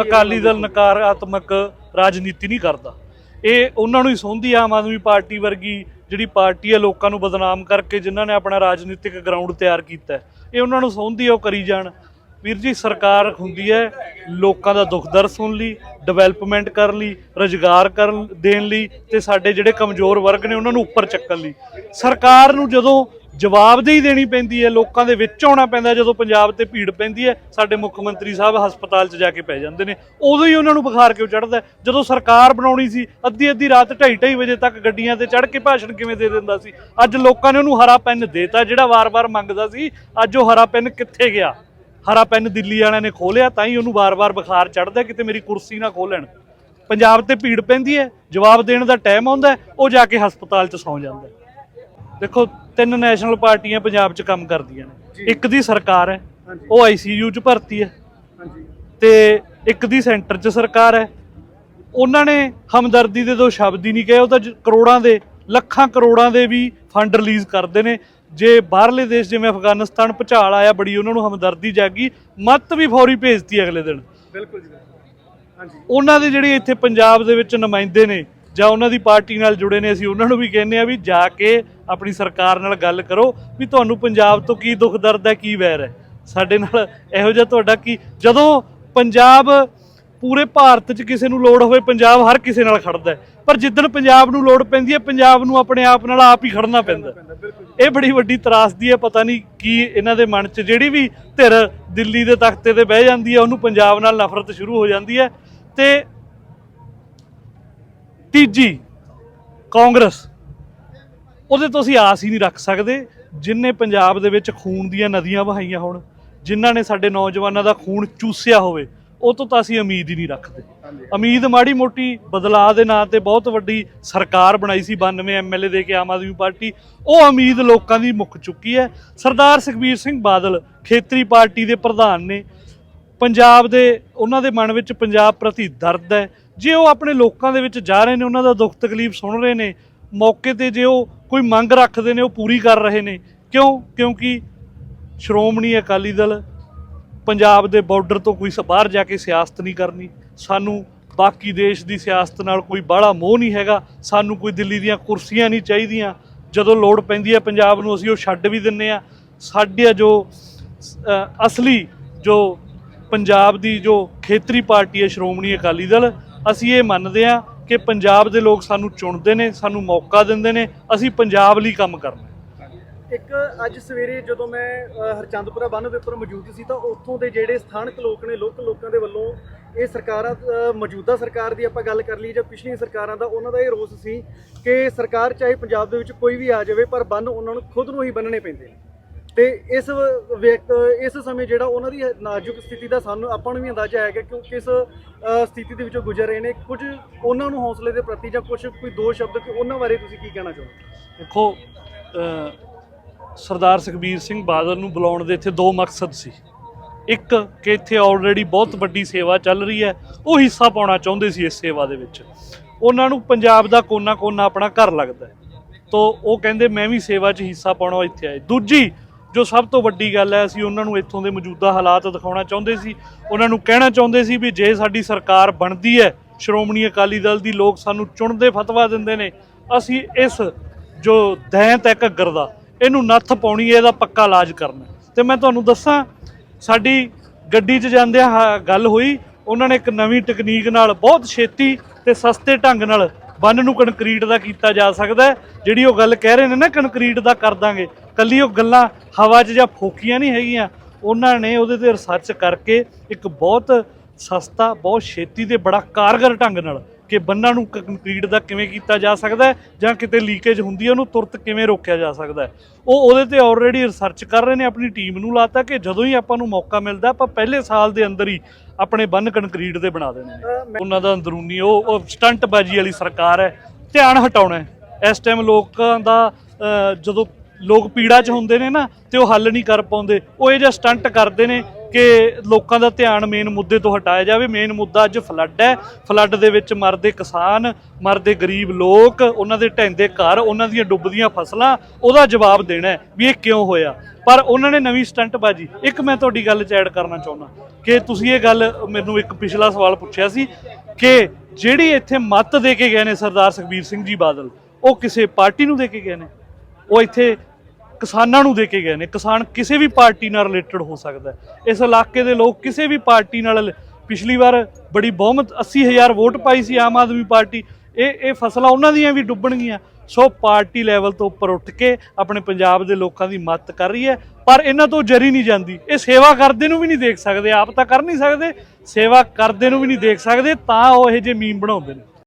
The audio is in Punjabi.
ਅਕਾਲੀ ਦਲ ਨਕਾਰਾਤਮਕ ਰਾਜਨੀਤੀ ਨਹੀਂ ਕਰਦਾ। ਇਹ ਉਹਨਾਂ ਨੂੰ ਹੀ ਸੌਂਦੀ ਆਮ ਆਦਮੀ ਪਾਰਟੀ ਵਰਗੀ, ਜਿਹੜੀ ਪਾਰਟੀ ਹੈ ਲੋਕਾਂ ਨੂੰ ਬਦਨਾਮ ਕਰਕੇ ਜਿਨ੍ਹਾਂ ਨੇ ਆਪਣਾ ਰਾਜਨੀਤਿਕ ਗਰਾਊਂਡ ਤਿਆਰ ਕੀਤਾ ਇਹ ਉਹਨਾਂ ਨੂੰ ਸੌਂਦੀ ਹੈ ਉਹ ਕਰੀ ਜਾਣ। ਵੀਰ ਜੀ, ਸਰਕਾਰ ਹੁੰਦੀ ਹੈ ਲੋਕਾਂ ਦਾ ਦੁੱਖ ਦਰਦ ਸੁਣ ਲਈ ਡਿਵੈਲਪਮੈਂਟ ਕਰਨ ਲਈ, ਰੁਜ਼ਗਾਰ ਕਰਨ ਦੇਣ ਲਈ ਤੇ ਸਾਡੇ ਜਿਹੜੇ ਕਮਜ਼ੋਰ ਵਰਗ ਨੇ ਉਹਨਾਂ ਨੂੰ ਉੱਪਰ ਚੱਕਣ ਲਈ। ਸਰਕਾਰ ਨੂੰ ਜਦੋਂ ਜਵਾਬਦੇਹੀ ਦੇਣੀ ਪੈਂਦੀ ਹੈ, ਲੋਕਾਂ ਦੇ ਵਿੱਚ ਆਉਣਾ ਪੈਂਦਾ, ਜਦੋਂ ਪੰਜਾਬ ਤੇ ਭੀੜ ਪੈਂਦੀ ਹੈ, ਸਾਡੇ ਮੁੱਖ ਮੰਤਰੀ ਸਾਹਿਬ ਹਸਪਤਾਲ 'ਚ ਜਾ ਕੇ ਪੈ ਜਾਂਦੇ ਨੇ, ਉਦੋਂ ਹੀ ਉਹਨਾਂ ਨੂੰ ਬੁਖਾਰ ਕਿਉਂ ਚੜਦਾ ਜਦੋਂ ਸਰਕਾਰ ਬਣਾਉਣੀ ਸੀ ਅੱਧੀ ਅੱਧੀ ਰਾਤ ਢਾਈ ਢਾਈ ਵਜੇ ਤੱਕ ਗੱਡੀਆਂ ਤੇ ਚੜ੍ਹ ਕੇ ਭਾਸ਼ਣ ਕਿਵੇਂ ਦੇ ਦਿੰਦਾ ਸੀ? ਅੱਜ ਲੋਕਾਂ ਨੇ ਉਹਨੂੰ ਹਰਾ ਪੈਨ ਦੇਤਾ, ਜਿਹੜਾ ਵਾਰ-ਵਾਰ ਮੰਗਦਾ ਸੀ, ਅੱਜ ਉਹ ਹਰਾ ਪੈਨ ਕਿੱਥੇ ਗਿਆ? ਹਰਾ ਪੈਨ ਦਿੱਲੀ ਵਾਲਿਆਂ ਨੇ ਖੋਲਿਆ ਤਾਂ ਹੀ ਉਹਨੂੰ ਵਾਰ-ਵਾਰ ਬੁਖਾਰ ਚੜਦਾ ਕਿਤੇ ਮੇਰੀ ਕੁਰਸੀ ਨਾ ਖੋਲਣ ਪੰਜਾਬ ਤੇ ਭੀੜ ਪੈਂਦੀ ਹੈ ਜਵਾਬ ਦੇਣ ਦਾ ਟਾਈਮ ਆਉਂਦਾ ਉਹ ਜਾ ਕੇ ਹਸਪਤਾਲ 'ਚ ਸੌਂ ਜਾਂਦਾ। ਦੇਖੋ ਤਿੰਨ ਨੈਸ਼ਨਲ ਪਾਰਟੀਆਂ ਪੰਜਾਬ 'ਚ ਕੰਮ ਕਰਦੀਆਂ ਨੇ। ਇੱਕ ਦੀ ਸਰਕਾਰ ਹੈ ਉਹ ਆਈਸੀਯੂ 'ਚ ਭਰਤੀ ਹੈ। ਤੇ ਇੱਕ ਦੀ ਸੈਂਟਰ 'ਚ ਸਰਕਾਰ ਹੈ। ਉਹਨਾਂ ਨੇ ਹਮਦਰਦੀ ਦੇ ਦੋ ਸ਼ਬਦ ਹੀ ਨਹੀਂ ਕਹੇ ਉਹ ਤਾਂ ਕਰੋੜਾਂ ਦੇ ਲੱਖਾਂ ਕਰੋੜਾਂ ਦੇ ਵੀ ਫੰਡ ਰਿਲੀਜ਼ ਕਰਦੇ ਨੇ। ਜੇ ਬਾਹਰਲੇ ਦੇਸ਼ ਜਿਵੇਂ ਅਫਗਾਨਿਸਤਾਨ ਭੁਚਾਲ ਆਇਆ ਬੜੀ ਉਹਨਾਂ ਨੂੰ ਹਮਦਰਦੀ ਜਾਗੀ ਮੱਤ ਵੀ ਫੌਰੀ ਭੇਜਤੀ ਅਗਲੇ ਦਿਨ। ਬਿਲਕੁਲ ਜੀ ਹਾਂਜੀ। ਉਹਨਾਂ ਦੇ ਜਿਹੜੇ ਇੱਥੇ ਪੰਜਾਬ ਦੇ ਵਿੱਚ ਨੁਮਾਇੰਦੇ ਨੇ ਜਾਂ ਉਹਨਾਂ ਦੀ ਪਾਰਟੀ ਨਾਲ ਜੁੜੇ ਨੇ ਅਸੀਂ ਉਹਨਾਂ ਨੂੰ ਵੀ ਕਹਿੰਦੇ ਆ ਵੀ ਜਾ ਕੇ ਆਪਣੀ ਸਰਕਾਰ ਨਾਲ ਗੱਲ ਕਰੋ ਵੀ ਤੁਹਾਨੂੰ ਪੰਜਾਬ ਤੋਂ ਕੀ ਦੁੱਖ ਦਰਦ ਹੈ ਕੀ ਵੈਰ ਹੈ। ਸਾਡੇ ਨਾਲ ਇਹੋ ਜਿਹਾ ਤੁਹਾਡਾ ਕੀ ਜਦੋਂ ਪੰਜਾਬ ਪੂਰੇ ਭਾਰਤ 'ਚ ਕਿਸੇ ਨੂੰ ਲੋੜ ਹੋਵੇ ਪੰਜਾਬ ਹਰ ਕਿਸੇ ਨਾਲ ਖੜਦਾ ਪਰ ਜਿੱਦਣ ਪੰਜਾਬ ਨੂੰ ਲੋੜ ਪੈਂਦੀ ਹੈ, ਪੰਜਾਬ ਨੂੰ ਆਪਣੇ ਆਪ ਨਾਲ ਆਪ ਹੀ ਖੜਨਾ ਪੈਂਦਾ ਇਹ ਬੜੀ ਵੱਡੀ ਤਰਾਸਦੀ ਹੈ, ਪਤਾ ਨਹੀਂ ਕੀ ਇਹਨਾਂ ਦੇ ਮਨ 'ਚ, ਜਿਹੜੀ ਵੀ ਧਿਰ ਦਿੱਲੀ ਦੇ ਤਖਤੇ ਤੇ ਬਹਿ ਜਾਂਦੀ ਹੈ, ਉਹਨੂੰ ਪੰਜਾਬ ਨਾਲ ਨਫ਼ਰਤ ਸ਼ੁਰੂ ਹੋ ਜਾਂਦੀ ਹੈ। ਤੇ ਤੀਜੀ, ਕਾਂਗਰਸ। ਉਹਦੇ ਤੋਂ ਅਸੀਂ ਆਸ ਹੀ ਨਹੀਂ ਰੱਖ ਸਕਦੇ ਜਿਨਨੇ ਪੰਜਾਬ ਦੇ ਵਿੱਚ ਖੂਨ ਦੀਆਂ ਨਦੀਆਂ ਵਹਾਈਆਂ ਹੋਣ, ਜਿਨ੍ਹਾਂ ਨੇ ਸਾਡੇ ਨੌਜਵਾਨਾਂ ਦਾ ਖੂਨ ਚੂਸਿਆ ਹੋਵੇ। ਉਹ ਤੋਂ ਤਾਂ ਅਸੀਂ ਉਮੀਦ ਹੀ ਨਹੀਂ ਰੱਖਦੇ। ਉਮੀਦ ਮਾੜੀ ਮੋਟੀ ਬਦਲਾਅ ਦੇ ਨਾਂ ਤੇ ਬਹੁਤ ਵੱਡੀ ਸਰਕਾਰ ਬਣਾਈ ਸੀ 92 ਐਮਐਲਏ ਦੇ ਕੇ ਆਮ ਆਦਮੀ ਪਾਰਟੀ। ਉਹ ਉਮੀਦ ਲੋਕਾਂ ਦੀ ਮੁੱਕ ਚੁੱਕੀ ਹੈ। ਸਰਦਾਰ ਸੁਖਬੀਰ ਸਿੰਘ ਬਾਦਲ ਖੇਤਰੀ ਪਾਰਟੀ ਦੇ ਪ੍ਰਧਾਨ ਨੇ। ਪੰਜਾਬ ਦੇ, ਉਹਨਾਂ ਦੇ ਮਨ ਵਿੱਚ ਪੰਜਾਬ ਪ੍ਰਤੀ ਦਰਦ ਹੈ। ਜੇ ਉਹ ਆਪਣੇ ਲੋਕਾਂ ਦੇ ਵਿੱਚ ਜਾ ਰਹੇ ਨੇ, ਉਹਨਾਂ ਦਾ ਦੁੱਖ ਤਕਲੀਫ ਸੁਣ ਰਹੇ ਨੇ, ਮੌਕੇ ਤੇ ਜੇ ਉਹ ਕੋਈ ਮੰਗ ਰੱਖਦੇ ਨੇ, ਉਹ ਪੂਰੀ ਕਰ ਰਹੇ ਨੇ। ਕਿਉਂ? ਕਿਉਂਕਿ ਸ਼੍ਰੋਮਣੀ ਅਕਾਲੀ ਦਲ ਪੰਜਾਬ ਦੇ ਬਾਰਡਰ ਤੋਂ ਕੋਈ ਸ- ਬਾਹਰ ਜਾ ਕੇ ਸਿਆਸਤ ਨਹੀਂ ਕਰਨੀ, ਸਾਨੂੰ ਬਾਕੀ ਦੇਸ਼ ਦੀ ਸਿਆਸਤ ਨਾਲ ਕੋਈ ਬਾਹਲਾ ਮੋਹ ਨਹੀਂ ਹੈਗਾ, ਸਾਨੂੰ ਕੋਈ ਦਿੱਲੀ ਦੀਆਂ ਕੁਰਸੀਆਂ ਨਹੀਂ ਚਾਹੀਦੀਆਂ, ਜਦੋਂ ਲੋੜ ਪੈਂਦੀ ਹੈ ਪੰਜਾਬ ਨੂੰ ਅਸੀਂ ਉਹ ਛੱਡ ਵੀ ਦਿੰਨੇ ਆ ਸਾਡੇ ਜੋ ਅਸਲੀ ਜੋ ਪੰਜਾਬ ਦੀ ਜੋ ਖੇਤਰੀ ਪਾਰਟੀ ਹੈ ਸ਼੍ਰੋਮਣੀ ਅਕਾਲੀ ਦਲ, ਅਸੀਂ ਇਹ ਮੰਨਦੇ ਆ ਕਿ ਪੰਜਾਬ ਦੇ ਲੋਕ ਸਾਨੂੰ ਚੁਣਦੇ ਨੇ, ਸਾਨੂੰ ਮੌਕਾ ਦਿੰਦੇ ਨੇ, ਅਸੀਂ ਪੰਜਾਬ ਲਈ ਕੰਮ ਕਰਨਾ ਇੱਕ ਅੱਜ ਸਵੇਰੇ ਜਦੋਂ ਮੈਂ ਹਰਚੰਦਪੁਰਾ ਬੰਨ ਦੇ ਉੱਪਰ ਮੌਜੂਦ ਸੀ ਤਾਂ ਉੱਥੋਂ ਦੇ ਜਿਹੜੇ ਸਥਾਨਕ ਲੋਕ ਨੇ ਲੋਕਲ ਲੋਕਾਂ ਦੇ ਵੱਲੋਂ ਇਹ ਸਰਕਾਰਾਂ ਮੌਜੂਦਾ ਸਰਕਾਰ ਦੀ ਆਪਾਂ ਗੱਲ ਕਰ ਲਈ ਜਾਂ ਪਿਛਲੀਆਂ ਸਰਕਾਰਾਂ ਦਾ, ਉਹਨਾਂ ਦਾ ਇਹ ਰੋਸ ਸੀ ਕਿ ਸਰਕਾਰ ਚਾਹੇ ਪੰਜਾਬ ਦੇ ਵਿੱਚ ਕੋਈ ਵੀ ਆ ਜਾਵੇ, ਪਰ ਬੰਨ ਉਹਨਾਂ ਨੂੰ ਖੁਦ ਨੂੰ ਹੀ ਬੰਨਣੇ ਪੈਂਦੇ ਨੇ। ਤੇ ਇਸ ਵਿਅਕਤ ਇਸ ਸਮੇਂ ਜਿਹੜਾ ਉਹਨਾਂ ਦੀ ਨਾਜ਼ੁਕ ਸਥਿਤੀ ਦਾ ਸਾਨੂੰ ਆਪਾਂ ਨੂੰ ਵੀ ਅੰਦਾਜ਼ਾ ਹੈਗਾ ਕਿ ਕਿਸ ਸਥਿਤੀ ਦੇ ਵਿੱਚੋਂ ਗੁਜ਼ਰ ਰਹੇ ਨੇ। ਕੁਝ ਉਹਨਾਂ ਨੂੰ ਹੌਸਲੇ ਦੇ ਪ੍ਰਤੀ ਜਾਂ ਕੁਝ ਕੋਈ ਦੋ ਸ਼ਬਦ ਕਿ ਉਹਨਾਂ ਬਾਰੇ ਤੁਸੀਂ ਕੀ ਕਹਿਣਾ ਚਾਹੋਗੇ? ਦੇਖੋ ਸਰਦਾਰ ਸੁਖਬੀਰ ਸਿੰਘ ਬਾਦਲ ਨੂੰ ਬੁਲਾਉਣ ਦੇ ਇੱਥੇ ਦੋ ਮਕਸਦ ਸੀ। ਇੱਕ, ਕਿ ਇੱਥੇ ਆਲਰੇਡੀ ਬਹੁਤ ਵੱਡੀ ਸੇਵਾ ਚੱਲ ਰਹੀ ਹੈ, ਉਹ ਹਿੱਸਾ ਪਾਉਣਾ ਚਾਹੁੰਦੇ ਸੀ ਇਸ ਸੇਵਾ ਦੇ ਵਿੱਚ। ਉਹਨਾਂ ਨੂੰ ਪੰਜਾਬ ਦਾ ਕੋਨਾ-ਕੋਨਾ ਆਪਣਾ ਘਰ ਲੱਗਦਾ ਹੈ। ਤੋ ਉਹ ਕਹਿੰਦੇ, ਮੈਂ ਵੀ ਸੇਵਾ 'ਚ ਹਿੱਸਾ ਪਾਉਣਾ ਇੱਥੇ ਆਏ। ਦੂਜੀ, ਜੋ ਸਭ ਤੋਂ ਵੱਡੀ ਗੱਲ ਹੈ, ਅਸੀਂ ਉਹਨਾਂ ਨੂੰ ਇੱਥੋਂ ਦੇ ਮੌਜੂਦਾ ਹਾਲਾਤ ਦਿਖਾਉਣਾ ਚਾਹੁੰਦੇ ਸੀ। ਉਹਨਾਂ ਨੂੰ ਕਹਿਣਾ ਚਾਹੁੰਦੇ ਸੀ ਵੀ ਜੇ ਸਾਡੀ ਸਰਕਾਰ ਬਣਦੀ ਹੈ, ਸ਼੍ਰੋਮਣੀ ਅਕਾਲੀ ਦਲ ਦੀ ਲੋਕ ਸਾਨੂੰ ਚੁਣਦੇ, ਫਤਵਾ ਦਿੰਦੇ ਨੇ, ਅਸੀਂ ਇਸ ਜੋ ਦੈਂਤ ਹੈ, ਘੱਗਰ ਦਾ ਇਹਨੂੰ ਨੱਥ ਪਾਉਣੀ ਹੈ, ਇਹਦਾ ਪੱਕਾ ਇਲਾਜ ਕਰਨਾ ਤੇ ਮੈਂ ਤੁਹਾਨੂੰ ਦੱਸਾਂ, ਸਾਡੀ ਗੱਡੀ 'ਚ ਜਾਂਦਿਆਂ ਹਾ- ਗੱਲ ਹੋਈ, ਉਹਨਾਂ ਨੇ ਇੱਕ ਨਵੀਂ ਟੈਕਨੀਕ ਨਾਲ ਬਹੁਤ ਛੇਤੀ ਤੇ ਸਸਤੇ ਢੰਗ ਨਾਲ ਬੰਨ ਨੂੰ ਕੰਕਰੀਟ ਦਾ ਕੀਤਾ ਜਾ ਸਕਦਾ ਜਿਹੜੀ ਉਹ ਗੱਲ ਕਹਿ ਰਹੇ ਨੇ ਨਾ ਕੰਕਰੀਟ ਦਾ ਕਰ ਦਾਂਗੇ। ਕੱਲੀ ਉਹ ਗੱਲਾਂ ਹਵਾ 'ਚ ਜਾਂ ਫੋਕੀਆਂ ਨਹੀਂ ਹੈਗੀਆਂ। ਉਹਨਾਂ ਨੇ ਉਹਦੇ ਤੇ ਰਿਸਰਚ ਕਰਕੇ ਇੱਕ ਬਹੁਤ ਸਸਤਾ, ਬਹੁਤ ਛੇਤੀ ਤੇ ਬੜਾ ਕਾਰਗਰ ਢੰਗ ਨਾਲ ਕਿ ਬੰਨਾਂ ਨੂੰ ਕੰਕਰੀਟ ਦਾ ਕਿਵੇਂ ਕੀਤਾ ਜਾ ਸਕਦਾ ਹੈ ਜਾਂ ਕਿਤੇ ਲੀਕੇਜ ਹੁੰਦੀ ਹੈ ਉਹਨੂੰ ਤੁਰਤ ਕਿਵੇਂ ਰੋਕਿਆ ਜਾ ਸਕਦਾ ਹੈ? ਉਹ ਉਹਦੇ ਤੇ ਆਲਰੇਡੀ ਰਿਸਰਚ ਕਰ ਰਹੇ ਨੇ ਆਪਣੀ ਟੀਮ ਨੂੰ ਲਾਤਾ ਕਿ ਜਦੋਂ ਹੀ ਆਪਾਂ ਨੂੰ ਮੌਕਾ ਮਿਲਦਾ ਆਪਾਂ ਪਹਿਲੇ ਸਾਲ ਦੇ ਅੰਦਰ ਹੀ ਆਪਣੇ ਬੰਨ ਕੰਕਰੀਟ ਦੇ ਬਣਾ ਦੇਣੇ ਨੇ। ਉਹਨਾਂ ਦਾ ਅੰਦਰੂਨੀ ਉਹ ਸਟੰਟ ਬਾਜੀ ਵਾਲੀ ਸਰਕਾਰ ਹੈ ਧਿਆਨ ਹਟਾਉਣਾ ਇਸ ਟਾਈਮ ਲੋਕਾਂ ਦਾ ਜਦੋਂ ਲੋਕ ਪੀੜਾ 'ਚ ਹੁੰਦੇ ਨੇ ਨਾ ਤੇ ਉਹ ਹੱਲ ਨਹੀਂ ਕਰ ਪਾਉਂਦੇ ਉਹ ਇਹ ਜਿਹਾ ਸਟੰਟ ਕਰਦੇ ਨੇ ਕਿ ਲੋਕਾਂ ਦਾ ਧਿਆਨ ਮੇਨ ਮੁੱਦੇ ਤੋਂ ਹਟਾਇਆ ਜਾਵੇ। ਮੇਨ ਮੁੱਦਾ ਅੱਜ ਫਲੱਡ ਹੈ। ਫਲੱਡ ਦੇ ਵਿੱਚ ਮਰਦੇ ਕਿਸਾਨ, ਮਰਦੇ ਗਰੀਬ ਲੋਕ, ਉਹਨਾਂ ਦੇ ਢਹਿੰਦੇ ਘਰ, ਉਹਨਾਂ ਦੀਆਂ ਡੁੱਬਦੀਆਂ ਫਸਲਾਂ, ਉਹਦਾ ਜਵਾਬ ਦੇਣਾ ਵੀ ਇਹ ਕਿਉਂ ਹੋਇਆ। ਪਰ ਉਹਨਾਂ ਨੇ ਨਵੀਂ ਸਟੰਟਬਾਜੀ ਇੱਕ ਮੈਂ ਤੁਹਾਡੀ ਗੱਲ 'ਚ ਐਡ ਕਰਨਾ ਚਾਹੁੰਦਾ ਕਿ ਤੁਸੀਂ ਇਹ ਗੱਲ ਮੈਨੂੰ ਇੱਕ ਪਿਛਲਾ ਸਵਾਲ ਪੁੱਛਿਆ ਸੀ ਕਿ ਜਿਹੜੀ ਇੱਥੇ ਮੱਤ ਦੇ ਕੇ ਗਏ ਨੇ ਸਰਦਾਰ ਸੁਖਬੀਰ ਸਿੰਘ ਜੀ ਬਾਦਲ, ਉਹ ਕਿਸੇ ਪਾਰਟੀ ਨੂੰ ਦੇ ਕੇ ਗਏ ਨੇ? ਉਹ ਇੱਥੇ ਕਿਸਾਨਾਂ ਨੂੰ ਦੇ ਕੇ ਗਏ ਨੇ। ਕਿਸਾਨ ਕਿਸੇ ਵੀ ਪਾਰਟੀ ਨਾਲ ਰਿਲੇਟਡ ਹੋ ਸਕਦਾ ਇਸ ਇਲਾਕੇ ਦੇ ਲੋਕ ਕਿਸੇ ਵੀ ਪਾਰਟੀ ਨਾਲ ਪਿਛਲੀ ਵਾਰ ਬੜੀ ਬਹੁਮਤ 80000 ਵੋਟ ਪਾਈ ਸੀ ਆਮ ਆਦਮੀ ਪਾਰਟੀ। ਇਹ ਇਹ ਫਸਲਾਂ ਉਹਨਾਂ ਦੀਆਂ ਵੀ ਡੁੱਬਣਗੀਆਂ ਸੋ ਪਾਰਟੀ ਲੈਵਲ ਤੋਂ ਉੱਪਰ ਉੱਠ ਕੇ ਆਪਣੇ ਪੰਜਾਬ ਦੇ ਲੋਕਾਂ ਦੀ ਮਦਦ ਕਰ ਰਹੀ ਹੈ। ਪਰ ਇਹਨਾਂ ਤੋਂ ਜਰੀ ਨਹੀਂ ਜਾਂਦੀ। ਇਹ ਸੇਵਾ ਕਰਦੇ ਨੂੰ ਵੀ ਨਹੀਂ ਦੇਖ ਸਕਦੇ। ਆਪ ਤਾਂ ਕਰ ਨਹੀਂ ਸਕਦੇ। ਸੇਵਾ ਕਰਦੇ ਨੂੰ ਵੀ ਨਹੀਂ ਦੇਖ ਸਕਦੇ। ਤਾਂ ਉਹ ਇਹੋ ਜਿਹੇ ਮੀਮ ਬਣਾਉਂਦੇ ਨੇ।